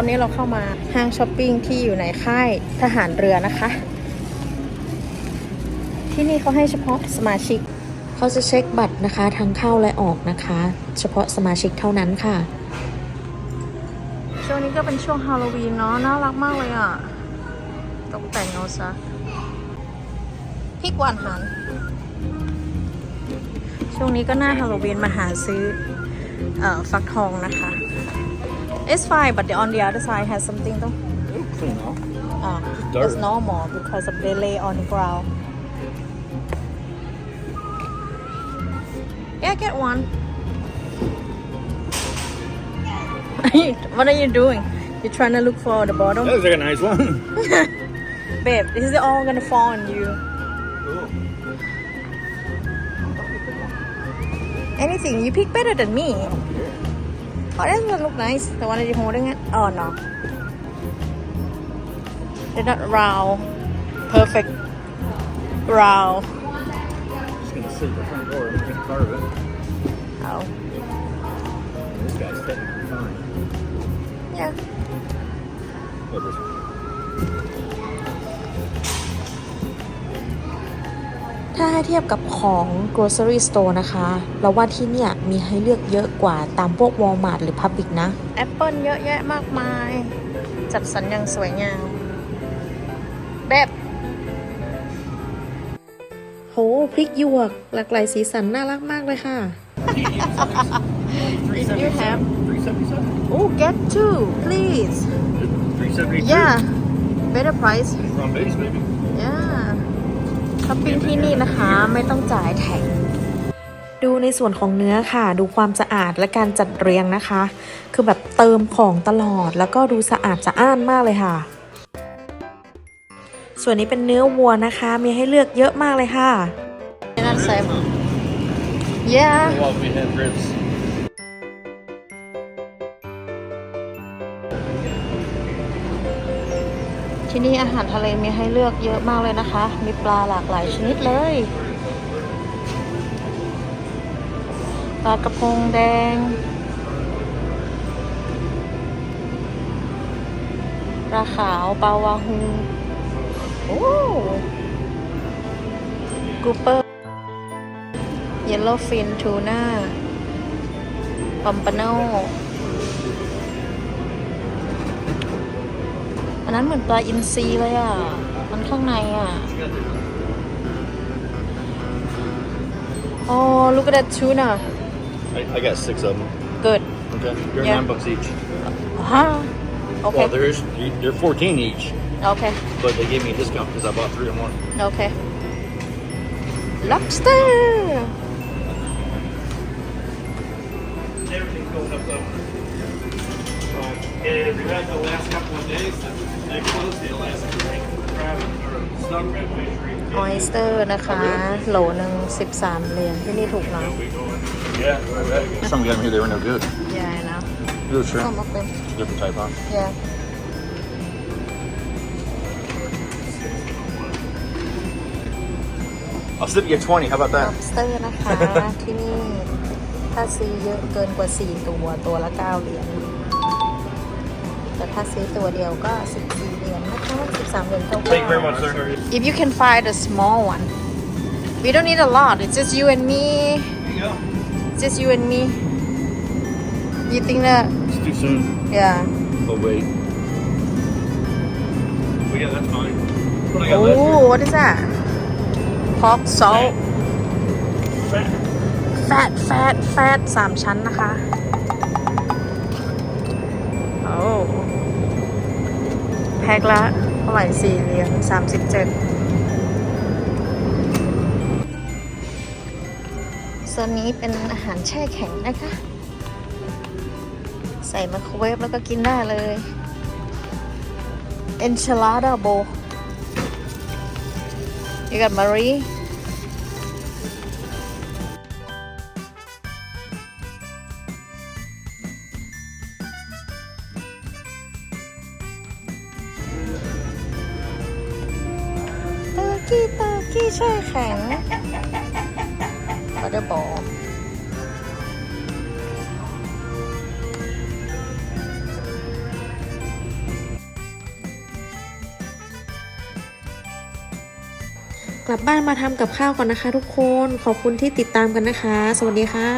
อนนี้เราเข้ามาห้างช้อปปิ้งที่อยู่ในค่ายทหารเรือนะคะ ที่นี่เขาให้เฉพาะสมาชิก เขาจะเช็คบัตรนะคะ ทั้งเข้าและออกนะคะ เฉพาะสมาชิกเท่านั้นค่ะ ช่วงนี้ก็เป็นช่วงฮาโลวีนเนาะน่ารักมากเลยอะ ตกแต่งเอาซะพริกหวานหันช่วงนี้ก็หน้าฮาโลวีนมาหาซื้อออฟักทองนะคะ It's fine, but the, on the other side has something though. Clean off. Uh, ah, it's, it's normal because of they lay on the ground. Yeah, get one. what are you doing? You're trying to look for the bottom? That was like a nice one. Babe, this is all gonna fall on you. Anything, you pick better than me oh that one look nice? The one that you're holding it? Oh no. They're not round perfect round Just gonna sit at the front door. And gonna carve it. oh. This guy's technically fine. yeah ถ้าให้เทียบกับของ grocery store นะคะ เราว่าที่เนี่ยมีให้เลือกเยอะกว่าตามพวก Walmart หรือ Public นะแอปเปิลเยอะแยะมากมาย จัดสรรอย่างสวยงาม แบบโหพริกหยวก หลากหลายสีสันน่ารักมากเลยค่ะ if you have Three seventy-seven. oh get two please Three seventy-two. yeah better price From base, maybe. yeah ช้อปปิ้งที่นี่นะคะไม่ต้องจ่ายแท็กดูในส่วนของเนื้อค่ะ ดูความสะอาดและการจัดเรียงนะคะ คือแบบเติมของตลอดแล้วก็ดูสะอาดสะอ้านมากเลยค่ะ ส่วนนี้เป็นเนื้อวัวนะคะ มีให้เลือกเยอะมากเลยค่ะ not the same yeah Well, we had ribs. ที่นี่อาหารทะเลมีให้เลือกเยอะมากเลยนะคะ มีปลาหลากหลายชนิดเลย ปลากระพงแดง ปลาขาวปลาวาฮูโอ้กูเปอร์ เยลโลฟินทูน่าปัมปาโน อันนั้นเหมือนปลาอินทรีเลยอะ มันข้างในอะโอ้ look at that tuna I, I got six of them. good Okay. They're Yeah. nine bucks each. ฮะโอเค Well, there's they're fourteen each, โอเค but they gave me a discount because I bought three in one. โอเค lobster ออยสเตอร์นะคะ โหลหนึ่ง13เหรียญที่นี่ถูกเนาะ Yeah, I bet. Some got them here. They were no good. ใหญ่นะ Those ต้ shrimp, มเป็น different type, huh? yeah I'll slip you a twenty. How about that? lobster นะคะ ที่นี่ ถ้าซื้อเยอะเกินกว่า 4 ตัวตัวละ 9 เหรียญแต่ถ้าซื้อตัวเดียวก็ 14 13 เหรียญเท่า Thank you very much, sir. If you can find a small one we don't need a lot it's just you and me There you go. it's just you and me you think that It's too soon. yeah Oh wait. Well, yeah, that's fine. What I got left oh what is that pork salt here. fat fat fat สามชั้นนะคะ พ็คละเท่าไหร่สี่เหรียญสามสิบเจ็ดส่วนนี้เป็นอาหารแช่แข็งนะคะ ใส่ไมโครเวฟแล้วก็กินได้เลย enchilada bowl you got Marie กี้ตากี้ช่แข็งเขาจะบอกกลับบ้านมาทำกับข้าวก่อนนะคะทุกคน ขอบคุณที่ติดตามกันนะคะ สวัสดีค่ะ